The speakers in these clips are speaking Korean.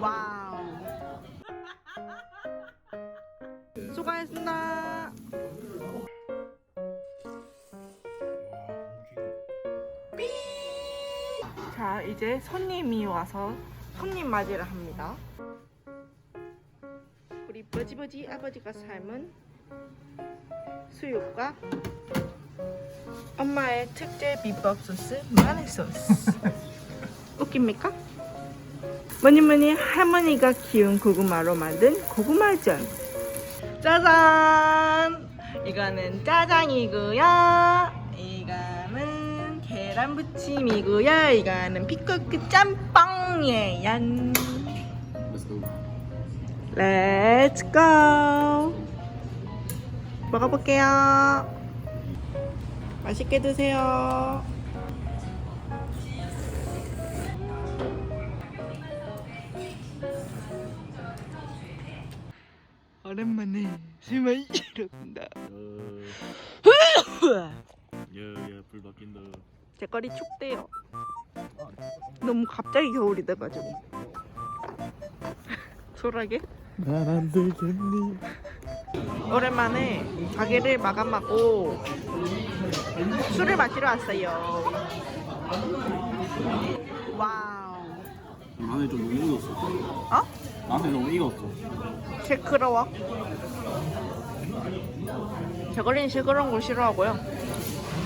와우. 수고하셨습니다. 자, 이제 손님이 와서 손님 맞이를 합니다. 우리 버지버지 아버지가 삶은 수육과 엄마의 특제 비법 소스 마늘 소스. 웃깁니까? 뭐니 뭐니 할머니가 키운 고구마로 만든 고구마전. 짜잔! 이거는 짜장이고요. 이거는 계란 부침이고요. 이거는 피클크 짬뽕이에요. Let's. Let's go. 먹어볼게요. 맛있게 드세요. 오랜만에 술 마시러 간다. 야야 불 바뀐다. 제 거리 춥대요. 너무 갑자기 겨울이 돼가지고. 소라게? 난안 되겠니? 오랜만에 가게를 마감하고 술을 마시러 왔어요. 와우. 나는 좀 너무 익었어. 어? 나는 너무 익었어. 시끄러워. 저거리는 시끄러운 걸 싫어하고요.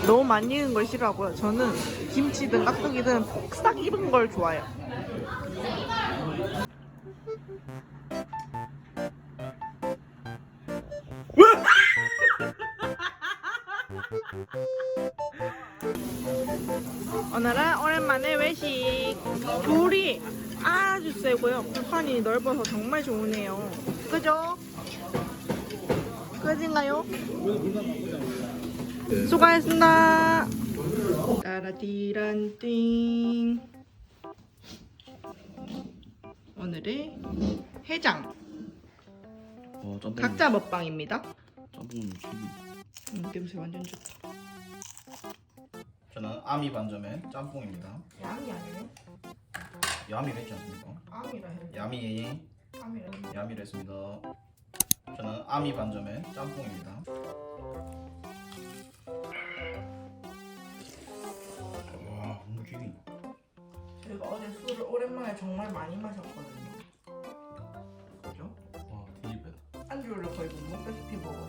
너무 많이 익은 걸 싫어하고요. 저는 김치든 깍두기든 폭삭 익은 걸 좋아해요. 오늘은 오랜만에 외식. 불이 아주 세고요. 불판이 넓어서 정말 좋으네요. 그죠? 끝인가요? 수고하셨습니다. 따라디란띵. 오늘의 해장. 어 짬뽕. 각자 먹방입니다. 짬뽕. 음, 냄새 완전 좋다. 아미 반점의 짬뽕입니다. 양이 아니네. 야미를 했지 않습니까? 암이라 해. 야미 암이라 해. 야미를 했습니다. 저는 아미 반점의 짬뽕입니다. 와 지기. 저희가 어제 술을 오랜만에 정말 많이 마셨거든요. 그죠? 와 뒤집어. 안주를 거의 못 먹다시피 먹어서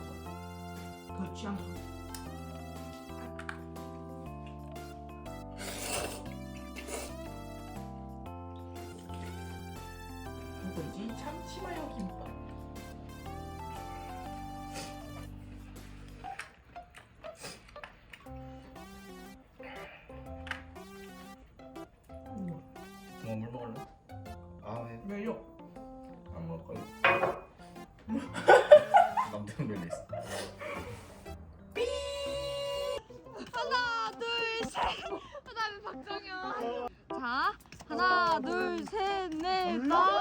그 취향. 돼지 참치 마요 김밥. 어, 물 먹을래? 아, 네. 예. 매요. 안 먹을 거야. 깜짝 놀랐어. 하나 둘셋 그다음에 박정현 자 하나 둘셋넷 다섯 아,